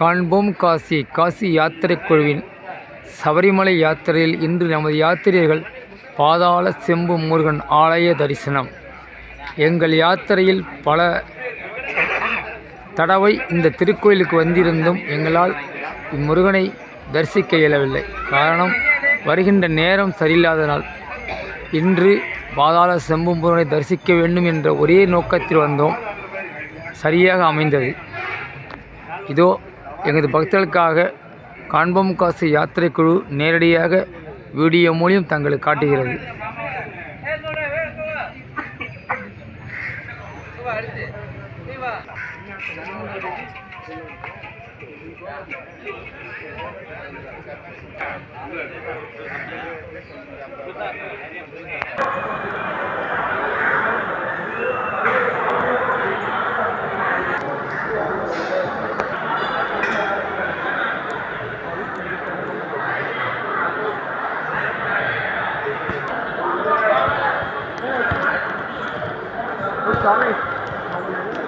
காண்போம் காசி. காசி யாத்திரை குழுவின் சபரிமலை யாத்திரையில் இன்று நமது யாத்திரியர்கள் பாதாள செம்பு முருகன் ஆலய தரிசனம். எங்கள் யாத்திரையில் பல தடவை இந்த திருக்கோயிலுக்கு வந்திருந்தும் எங்களால் இம்முருகனை தரிசிக்க இயலவில்லை. காரணம் வருகின்ற நேரம் சரியில்லாதனால் இன்று பாதாள செம்பு முருகனை தரிசிக்க வேண்டும் என்ற ஒரே நோக்கத்தில் வந்தோம். சரியாக அமைந்தது. இதோ எங்களது பக்தர்களுக்காக காண்பம் காசு யாத்திரை குழு நேரடியாக வீடியோ மூலியம் தங்களுக்கு காட்டுகிறது. Os homens.